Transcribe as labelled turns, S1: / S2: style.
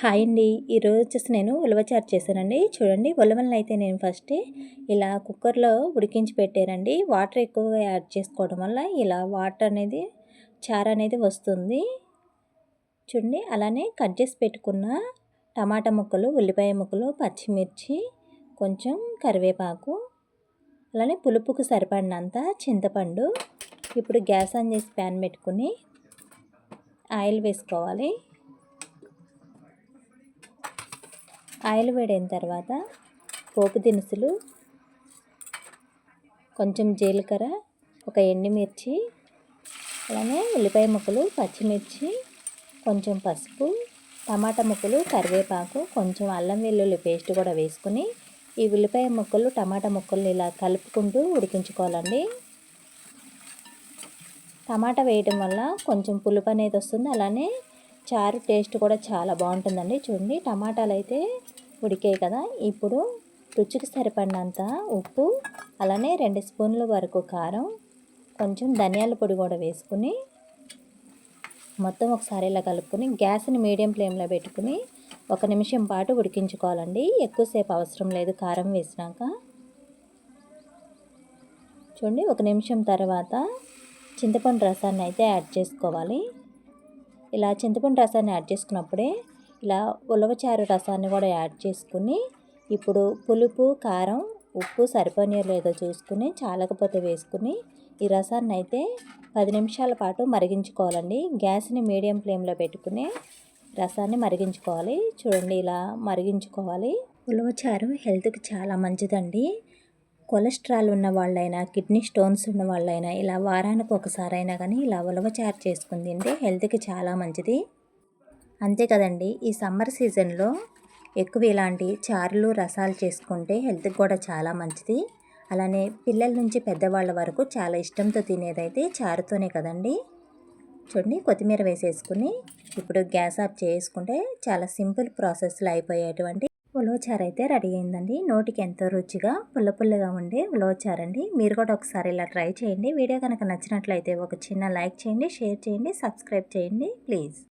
S1: Hi అండి. ఈరోజు వచ్చేసి నేను ఉలవచారు చేశానండి. చూడండి ఉలవలను అయితే నేను ఫస్ట్ ఇలా కుక్కర్లో ఉడికించి పెట్టానండి. వాటర్ ఎక్కువగా యాడ్ చేసుకోవడం వల్ల ఇలా వాటర్ అనేది చారు అనేది వస్తుంది. చూడండి అలానే కట్ చేసి పెట్టుకున్న టమాటా ముక్కలు ఉల్లిపాయ ముక్కలు పచ్చిమిర్చి కొంచెం కరివేపాకు అలానే పులుపుకు సరిపడినంత చింతపండు. ఇప్పుడు గ్యాస్ ఆన్ చేసి ప్యాన్ పెట్టుకుని ఆయిల్ వేసుకోవాలి. ఆయిల్ వేడైన తర్వాత పోపు దినుసులు కొంచెం జీలకర్ర ఒక ఎండుమిర్చి అలానే ఉల్లిపాయ ముక్కలు పచ్చిమిర్చి కొంచెం పసుపు టమాటా ముక్కలు కరివేపాకు కొంచెం అల్లం వెల్లుల్లి పేస్ట్ కూడా వేసుకుని ఈ ఉల్లిపాయ ముక్కలు టమాటా ముక్కలు ఇలా కలుపుకుంటూ ఉడికించుకోవాలండి. టమాటా వేయడం వల్ల కొంచెం పులుపు అనేది వస్తుంది. అలానే చారు టేస్ట్ కూడా చాలా బాగుంటుందండి. చూడండి టమాటాలు అయితే ఉడికాయి కదా. ఇప్పుడు రుచికి సరిపడినంత ఉప్పు అలానే రెండు స్పూన్ల వరకు కారం కొంచెం ధనియాల పొడి కూడా వేసుకుని మొత్తం ఒకసారి ఇలా కలుపుకొని గ్యాస్ని మీడియం ఫ్లేమ్లో పెట్టుకుని ఒక నిమిషం పాటు ఉడికించుకోవాలండి. ఎక్కువసేపు అవసరం లేదు కారం వేసినాక. చూడండి ఒక నిమిషం తర్వాత చింతపండు రసాన్ని అయితే యాడ్ చేసుకోవాలి. ఇలా చింతపండు రసాన్ని యాడ్ చేసుకున్నప్పుడే ఇలా ఉలవచారు రసాన్ని కూడా యాడ్ చేసుకుని ఇప్పుడు పులుపు కారం ఉప్పు సరిపోయో లేదో చూసుకుని చాలకపోతే వేసుకుని ఈ రసాన్ని అయితే పది నిమిషాల పాటు మరిగించుకోవాలండి. గ్యాస్ని మీడియం ఫ్లేమ్లో పెట్టుకుని రసాన్ని మరిగించుకోవాలి. చూడండి ఇలా మరిగించుకోవాలి. ఉలవచారు హెల్త్కి చాలా మంచిదండి. కొలెస్ట్రాల్ ఉన్న వాళ్ళైనా కిడ్నీ స్టోన్స్ ఉన్న వాళ్ళైనా ఇలా వారానికి ఒకసారైనా కానీ ఇలా ఉలవచారు చేసుకుని తింటే హెల్త్కి చాలా మంచిది. అంతే కదండి ఈ సమ్మర్ సీజన్లో ఎక్కువ ఇలాంటి చారులు రసాలు చేసుకుంటే హెల్త్కి కూడా చాలా మంచిది. అలానే పిల్లల నుంచి పెద్దవాళ్ళ వరకు చాలా ఇష్టంతో తినేదైతే చారుతోనే కదండి. చూడండి కొత్తిమీర వేసేసుకుని ఇప్పుడు గ్యాస్ ఆఫ్ చేసుకుంటే చాలా సింపుల్ ప్రాసెస్లో అయిపోయేటువంటి ఉలవచారు అయితే రెడీ అయిందండి. నోటికి ఎంతో రుచిగా పుల్ల పుల్లగా ఉండే ఉలవచారు అండి మీరు కూడా ఒకసారి ఇలా ట్రై చేయండి. వీడియో కనుక నచ్చినట్లయితే ఒక చిన్న లైక్ చేయండి షేర్ చేయండి సబ్స్క్రైబ్ చేయండి ప్లీజ్.